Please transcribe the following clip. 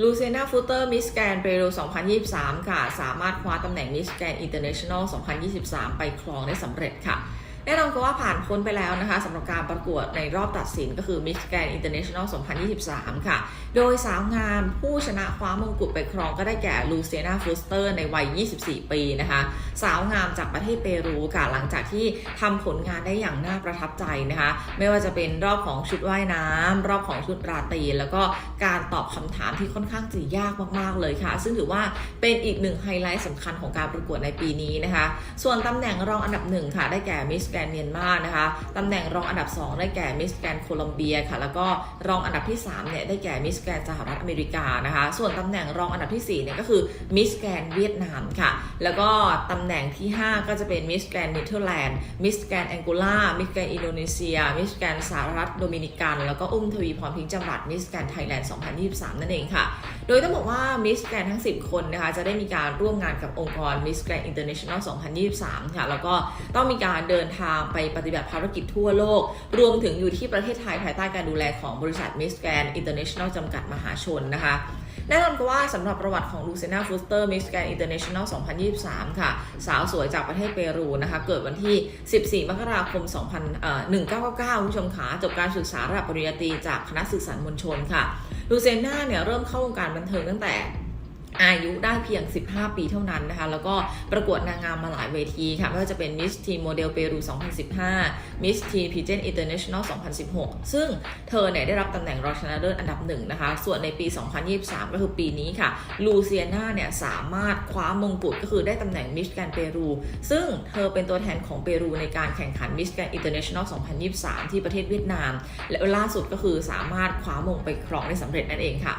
ลูเซนาฟูเตอร์มิสแกนเปรู2023 ค่ะ สามารถคว้าตำแหน่งมิสแกนอินเตอร์เนชั่นแนล2023 ไปครองได้สำเร็จค่ะ แน่นอนก็ว่าผ่านพ้นไปแล้วนะคะสำหรับการประกวดในรอบตัดสินก็คือ Miss Grand International 2023 ค่ะ โดยสาวงามผู้ชนะคว้ามงกุฎไปครองก็ได้แก่ลูเซียนาฟูสเตอร์ในวัย 24 ปีนะคะ สาวงามจากประเทศเปรูค่ะ หลังจากที่ทำผลงานได้อย่างน่าประทับใจนะคะ ไม่ว่าจะเป็นรอบของชุดว่ายน้ำรอบของชุดราตรีแล้วก็การตอบคำถามที่ค่อนข้างจะยากมากๆเลยค่ะ ซึ่งถือว่าเป็นอีกหนึ่งไฮไลท์สำคัญของการประกวดในปีนี้นะคะ ส่วนตำแหน่งรองอันดับหนึ่งค่ะได้แก่มิสแกรนเมียนมานะคะตำแหน่งรองอันดับ 2 ได้แก่มิสแกรนโคลอมเบียค่ะ แล้วก็รองอันดับที่3เนี่ยได้แก่มิสแกรนสหรัฐอเมริกานะคะ ส่วนตำแหน่งรองอันดับที่4เนี่ยก็คือมิสแกรนเวียดนามค่ะ แล้วก็ตำแหน่งที่ 5 ก็จะเป็นมิสแกรนเนเธอร์แลนด์มิสแกรนแองโกลามิสแกรนอินโดนีเซียมิสแกรนสหรัฐโดมินิกัน แล้วก็อุ้มทวีพรพิงจังหวัดมิสแกรนไทยแลนด์ 2023 นั่นเองค่ะ โดยต้องบอกว่ามิสแกรนทั้ง 10 คนนะคะจะได้มีการร่วมงานกับองค์กรมิสแกรนอินเตอร์เนชั่นแนล2023 ค่ะ แล้วก็ต้องมีการเดินทางไปปฏิบัติภารกิจทั่วโลก รวมถึงอยู่ที่ประเทศไทยภายใต้การดูแลของบริษัทมิสแกรนอินเตอร์เนชั่นแนลจำกัดมหาชนนะคะแน่นอนก็ว่าสำหรับประวัติของลูเซนาฟูสเตอร์มิสแกรนอินเตอร์เนชั่นแนล2023 ค่ะ สาวสวยจากประเทศเปรูนะคะ เกิดวันที่ 14 มกราคม 2000เอ่อ1999คุณผู้ชมขาจบการศึกษาระดับปริญญาตรีจากคณะสื่อสารมวลชนค่ะลูเซน่าเนี่ยเริ่มเข้าวงการบันเทิงตั้งแต่ อายุได้เพียง 15 ปีเท่านั้นนะคะ แล้วก็ประกวดนางงามมาหลายเวทีค่ะ ไม่ว่าจะเป็น Miss Teen Model Peru 2015 Miss Teen Pageant International 2016 ซึ่งเธอเนี่ยได้รับตำแหน่งรองชนะเลิศอันดับหนึ่งนะคะ ส่วนในปี 2023 ก็คือปีนี้ค่ะ ลูเซียนาเนี่ยสามารถคว้ามงกุฎก็คือได้ตำแหน่ง Miss Grand Peru ซึ่งเธอเป็นตัวแทนของเปรูในการแข่งขัน Miss Grand International 2023 ที่ประเทศเวียดนาม และล่าสุดก็คือสามารถคว้ามงไปครองได้สำเร็จนั่นเองค่ะ